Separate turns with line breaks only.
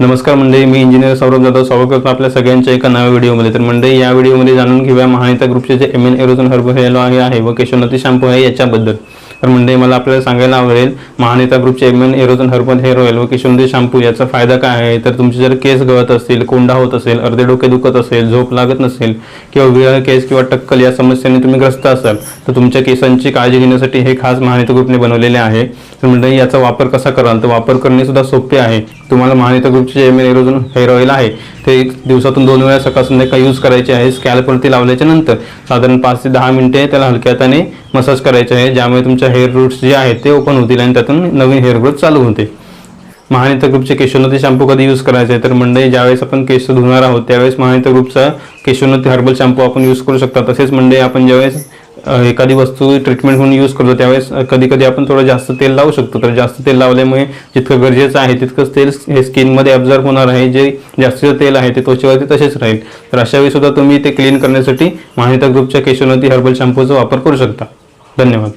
नमस्कार मंडळी मी इंजिनियर सौरभ जाधव. स्वागत करतो आपल्या सगळ्यांच्या एका नव्या व्हिडिओमध्ये. तर मंडळी या व्हिडिओमध्ये जाणून घेऊया महानिता ग्रुपचे जे एम एन एरोजन हर्ब हेअर ऑइल आहे व केशवनती शॅम्पू आहे याच्याबद्दल. तर मंडळी मला आपल्याला सांगायला आवडेल महानिता ग्रुपचे एम एन एरोजन हर्बल हेअर ऑइल व केशोनती शॅम्पू याचा फायदा काय आहे? तर तुमचे जर केस गळत असतील कोंडा होत असेल अर्धे डोके दुखत असेल झोप लागत नसेल किंवा विरळ केस किंवा टक्कल या समस्येने तुम्ही ग्रस्त असाल तर तुमच्या केसांची काळजी घेण्यासाठी हे खास महानिता ग्रुपने बनवलेले आहे. तर मंडळी याचा वापर कसा कराल? तर वापर करणे सुद्धा सोपे आहे. तुम्हाला महानिता ग्रुपचे एम एन एरोजन हेअर ऑइल आहे. ते एक दिवसातून दोन वेळा सकाळ संध्याकाळ यूज करायचे आहे. स्कॅल्पवरती लावल्याच्या नंतर साधारण पाच ते दहा मिनिटे त्याला हलक्या हाताने मसाज करायचे आहे. ज्यामुळे तुमच्या हेअर रूट्स जे आहेत ते ओपन होतील आणि त्यातून नवीन हेअर ग्रोथ चालू होते. महानिता ग्रुपचे केशोन्नती शॅम्पू कधी यूज करायचे आहे? तर मंडळी ज्यावेळेस आपण केस धुणार आहोत त्यावेळेस महानिता ग्रुपचा केशोन्नती हर्बल शॅम्पू आपण यूज करू शकता. तसेच मंडळी आपण ज्यावेळेस एखादी वस्तू ट्रीटमेंट म्हणून यूज करतो त्यावेळेस कधी कधी आपण थोडं जास्त तेल लावू शकतो. तर जास्त तेल लावल्यामुळे जितकं गरजेचं आहे तितकंच तेल हे स्किनमध्ये ऑब्झर्व होणार आहे. जे जास्तीचं तेल आहे ते त्वचेवरती तसेच राहील. तर अशावेळी सुद्धा तुम्ही ते क्लीन करण्यासाठी महानिता ग्रुपच्या केशोन्नती हर्बल शॅम्पूचा वापर करू शकता. धन्यवाद.